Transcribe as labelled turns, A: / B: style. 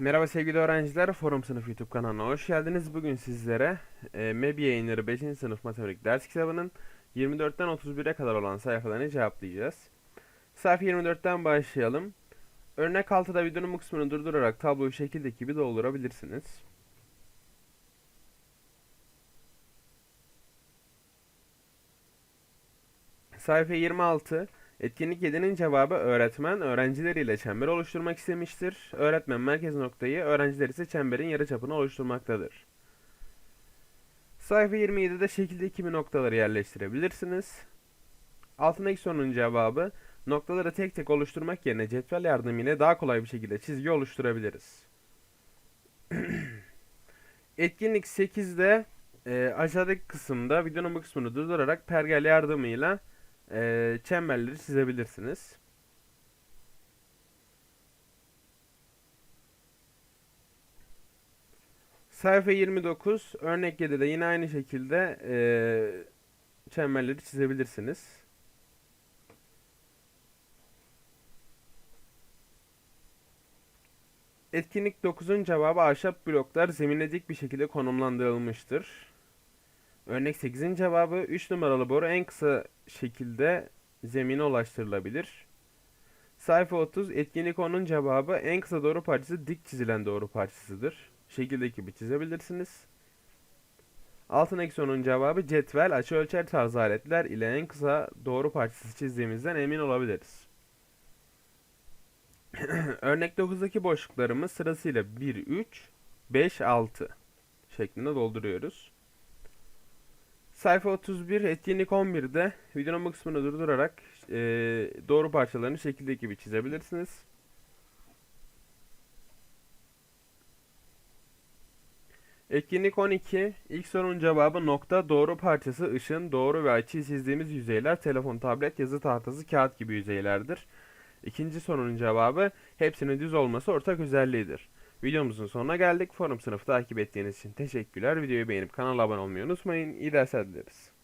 A: Merhaba sevgili öğrenciler, Forum Sınıf YouTube kanalına hoş geldiniz. Bugün sizlere e, MEB yayınları 5. sınıf matematik ders kitabının 24'ten 31'e kadar olan sayfalarını cevaplayacağız. Sayfa 24'ten başlayalım. Örnek 6'da videonun bu kısmını durdurarak tabloyu şekildeki gibi doldurabilirsiniz. Sayfa 26. Etkinlik 7'nin cevabı öğretmen öğrencileriyle çember oluşturmak istemiştir. Öğretmen merkez noktayı, öğrenciler ise çemberin yarıçapını oluşturmaktadır. Sayfa 27'de şekilde kimi noktaları yerleştirebilirsiniz. Altındaki sorunun cevabı noktaları tek tek oluşturmak yerine cetvel yardımıyla daha kolay bir şekilde çizgi oluşturabiliriz. Etkinlik 8'de e, aşağıdaki kısımda videonun bu kısmını durdurarak pergel yardımıyla e, çemberleri çizebilirsiniz. Sayfa 29 örnek 7'de yine aynı şekilde e, çemberleri çizebilirsiniz. Etkinlik 9'un cevabı ahşap bloklar zemine dik bir şekilde konumlandırılmıştır. Örnek 8'in cevabı 3 numaralı boru en kısa şekilde zemine ulaştırılabilir. Sayfa 30 etkinlik 10'un cevabı en kısa doğru parçası dik çizilen doğru parçasıdır. Şekildeki gibi çizebilirsiniz. Altındaki sorunun cevabı cetvel, açı ölçer tarzı aletler ile en kısa doğru parçası çizdiğimizden emin olabiliriz. Örnek 9'daki boşluklarımız sırasıyla 1, 3, 5, 6 şeklinde dolduruyoruz. Sayfa 31, etkinlik 11'de videonun kısmını durdurarak e, doğru parçalarını şekildeki gibi çizebilirsiniz. Etkinlik 12, ilk sorunun cevabı nokta doğru parçası ışın, doğru ve açıyı çizdiğimiz yüzeyler telefon, tablet, yazı tahtası, kağıt gibi yüzeylerdir. İkinci sorunun cevabı hepsinin düz olması ortak özelliğidir. Videomuzun sonuna geldik. Forum sınıfı takip ettiğiniz için teşekkürler. Videoyu beğenip kanala abone olmayı unutmayın. İyi dersler dileriz.